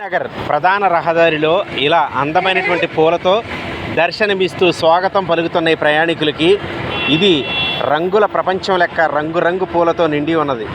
నగర్ ప్రధాన రహదారిలో ఇలా అందమైనటువంటి పూలతో దర్శనమిస్తూ స్వాగతం పలుకుతున్న ఈ ప్రయాణికులకి ఇది రంగుల ప్రపంచం లెక్క రంగురంగు పూలతో నిండి ఉన్నది.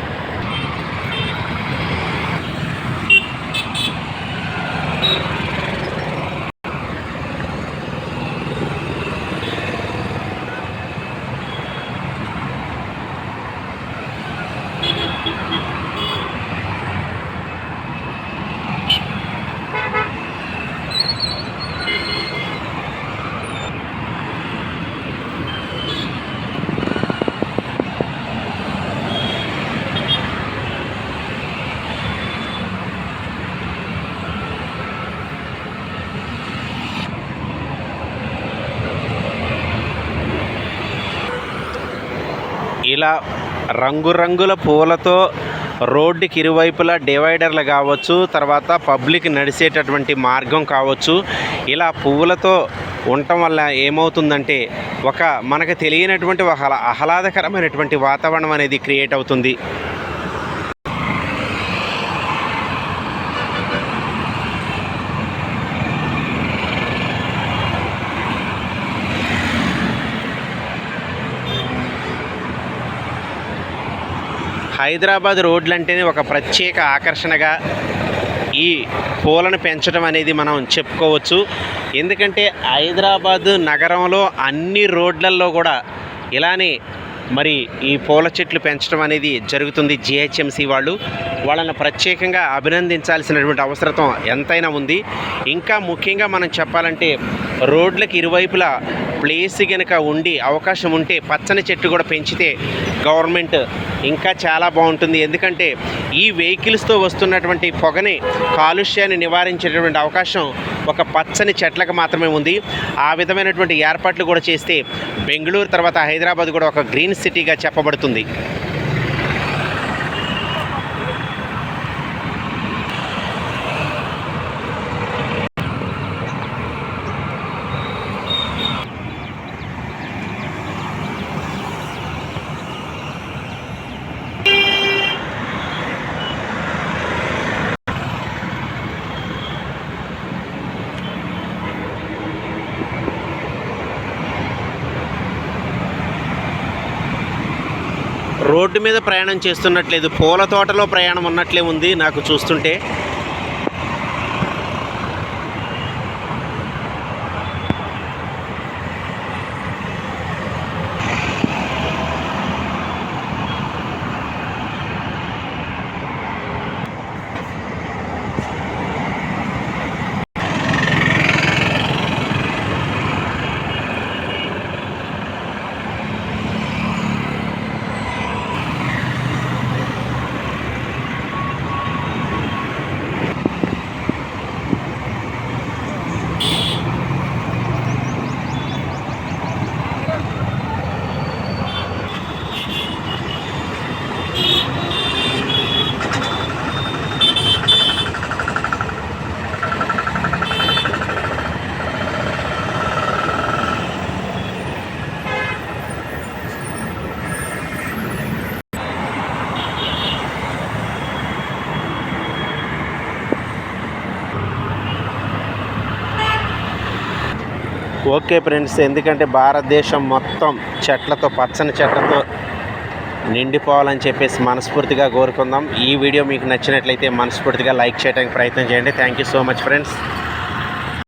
ఇలా రంగురంగుల పూలతో రోడ్డుకి ఇరువైపులా డివైడర్లు కావచ్చు తర్వాత పబ్లిక్ నడిచేటటువంటి మార్గం కావచ్చు. ఇలా పువ్వులతో ఉండటం వల్ల ఏమవుతుందంటే ఒక మనకు తెలియనటువంటి ఒక ఆహ్లాదకరమైనటువంటి వాతావరణం అనేది క్రియేట్ అవుతుంది. హైదరాబాద్ రోడ్లు అంటేనే ఒక ప్రత్యేక ఆకర్షణగా ఈ పూలను పెంచడం అనేది మనం చెప్పుకోవచ్చు. ఎందుకంటే హైదరాబాద్ నగరంలో అన్ని రోడ్లల్లో కూడా ఇలానే మరి ఈ పూల చెట్లు పెంచడం అనేది జరుగుతుంది జిహెచ్ఎంసి వాళ్ళు. వాళ్ళని ప్రత్యేకంగా అభినందించాల్సినటువంటి అవసరం ఎంతైనా ఉంది. ఇంకా ముఖ్యంగా మనం చెప్పాలంటే రోడ్లకు ఇరువైపులా ప్లేస్ కనుక ఉండి అవకాశం ఉంటే పచ్చని చెట్టు కూడా పెంచితే గవర్నమెంట్ ఇంకా చాలా బాగుంటుంది. ఎందుకంటే ఈ వెహికల్స్తో వస్తున్నటువంటి పొగని కాలుష్యాన్ని నివారించేటటువంటి అవకాశం ఒక పచ్చని చెట్లకు మాత్రమే ఉంది. ఆ విధమైనటువంటి ఏర్పాట్లు కూడా చేస్తే బెంగళూరు తర్వాత హైదరాబాద్ కూడా ఒక గ్రీన్ సిటీగా చెప్పబడుతుంది. రోడ్డు మీద ప్రయాణం చేస్తున్నట్లేదు. పూల తోటలో ప్రయాణం ఉన్నట్లే ఉంది నాకు చూస్తుంటే. ఓకే ఫ్రెండ్స్ ఎందుకంటే భారతదేశం మొత్తం చెట్లతో పచ్చని చెట్లతో నిండిపోవాలని చెప్పేసి మనస్ఫూర్తిగా కోరుకుందాం. ఈ వీడియో మీకు నచ్చినట్లయితే మనస్ఫూర్తిగా లైక్ చేయడానికి ప్రయత్నం చేయండి. Thank you so much friends